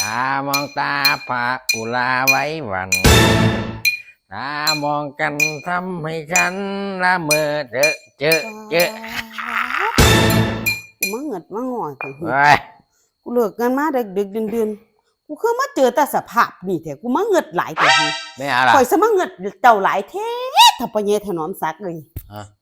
ตามองตาพระอุลาไว้วัน ตามองกันทำให้ฉันละเมอเจอะเจอเจอกูมาเงิดมาง่อยกูเว้ยกูเลิกงานมาดึกดึกเดือนเดือนกูคือมาเจอแต่สภาพนี่แท้กูมาเงิดหลายแต่ไม่เอาละข่อยสมาเงิดเจ้าหลายแท้ถ้าปะเยถนอมซักเลย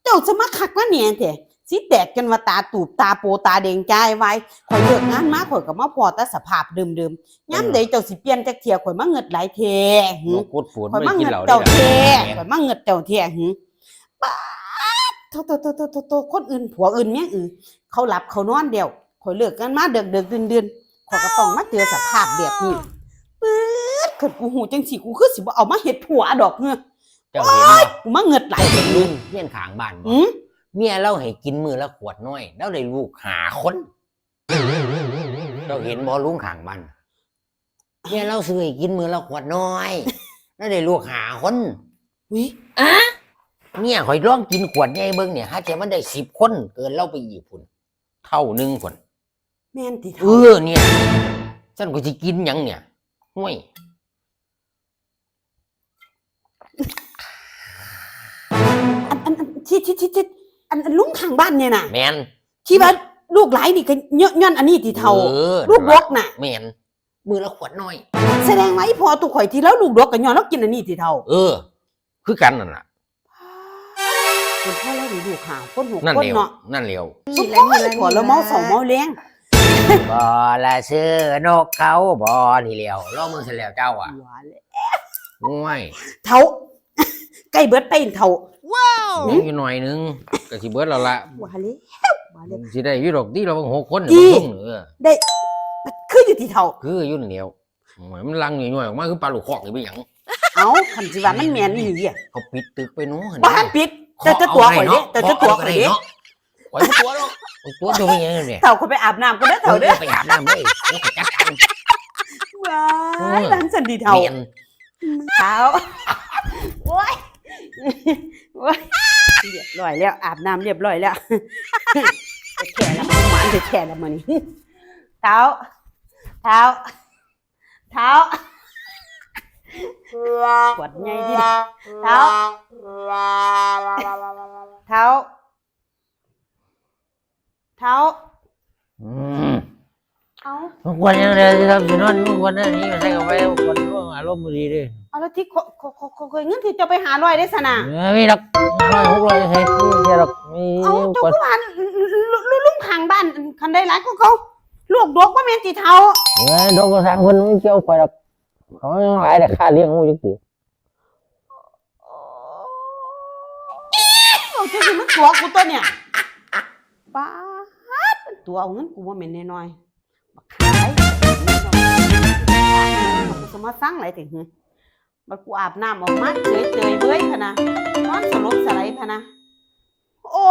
เจ้าสมาคักว่าเนี่ยแท้ สิแตกกันว่าตาตูบตาโปตาแดงใจายไว้ข่อยเลิกงานมาข่อยก็มาพอแต่สภาพเดิมๆย้ำใดเจ้าสิเปลี่ยนจักเที่ยข่อยมาเงิดหลายแท้หึ นกกุดฝูนข่อยไม่มากินเงิดเหล้าเจ้าได้แท้เหรอข่อยมาเงิดเจ้าแท้หึป๊าดโตโตโตโตโตโตคนอื่นผัวอื่นเมียอื่น เขาหลับเขานอนเดียวข่อยเลิกกันมาเดือกเดือกเดือนเดือนๆข่อยก็ต้องมาเจอสภาพแบบนี้ปื๊ดขึ้นกูหูจังสิกูคือสิบ่เอามาเฮ็ดผัวดอกเงือเจ้าเห็นบ่กูมาเงิดหลายเห็เห็นนลุลุงงเลี้ยนขางบ้านบ่อืม เมียเราให้กินมือละขวดน้อย แล้วได้ลูกหาคน เราเห็นบ่ลุงขางบ้านเมียเราซื้อให้กินมือละขวดน้อย แล้วได้ลูกหาคนวิเมียข่อยร้องกินขวดใหญ่เบิ่งเนี่ยฮะแต่มันได้สิบคนเกินเราไปอีกพุ่นเท่าหนึงพุ่นแม่นติเอเท่าอเนี่ยฉันก็จะกินหยังเนี่ยห่วยอันอันอันที่ที่ที่ที่อัน อันลุงข้างบ้านเนี่ยน่ะแมนที่ว่าลูกหลายนี่ก็ย้อนย้อนอันนี้ที่เท่า ออลูกบกน่ะ แมนมือละขวดน้อย แสดงว่าอีพอตุข่อยที่แล้วลูกดกก็ย้อนแล้วกินอันนี้ที่เท่าเออ คือกันนั่นน่ะ คนพ่อแล้วดูขาวคนหูนั่นคนเร็วเนาะนั่นเร็วสุดท้ายพอแล้วเมาสองเมาแรงบอละชื่อนกเขาบอนี่เร็วล่อมือเสร็จแล้วเจ้าอะหวานเลยง่วยเท่าใกล้เบิดไปอีกเท่า มีอยู่หน่อยนึงก็สิเบิดแล้วละหวานเลยหวานเลยสิได้อยู่ดอกที่เราบางหกคนอีเดี๋ยวเออได้คืออยู่ที่เท่าคืออยู่นี่เดียวโอ้ยมันลังหน่อยๆออกมาคือปลาลูกคอกนี่ไปหยังเอ้าคันสิว่ามันแม่นอีหลีอะเขาปิดตึกไปเนู้นบ้านปิด แต่จะตัวข่อยเด้แต่จะตัวข่อยเด้ข่อยบ่ตัวหรอกข่อยตัวตัวเป็นยังไงเนี่ยเท่าข่อยไปอาบน้ำก็ได้อเท่าเด้อไปอาบน้ำเลยแล้วก็จัดการว้ายเออร้านสันดีเท่าเมียน เท้าโอ้ยโอ้ย เรียบร้อยแล้ว อาบน้ำเรียบร้อยแล้วจะแข่แล้วมันหวานจะแข่แล้วมันนี่เท้า เท้า เท้าปวดไงดิเท้า เท้า เท้าอืมเอาทุกวันยังไงที่ทำสินอนทุกวันนั้นนี่มันใส่กับไปทุกวันร่วง อารมณ์บ่ดีเด้เอาแล้วที่ขอขอขอขอเคยเงินที่จะไปหาลอยได้สนะเออมีดอกร้อยหกร้อยใช่คือแค่ดอกมีเอาเจ้าคนก็บ้านลุงข้างบ้านคันได้หลายก็เขาลูกดกว่าแม่นจีเทาเออดอกกระสังคนไม่เกี่ยวข่อยดอกเขายังหลายแต่ค่าเลี้ยงงูจักสิเอาเจ้าสิมันตัวกูตัวเนี่ยป้าดมันตัวเอาเงินกูว่าแม่นน้อยๆบักขาย มันจะมาสร้างอะไรถึงหึบัดกูอาบน้ำออกมาเจยเจยเบ้ยพะนะนอนสลบสไลด์พะนะ โอ้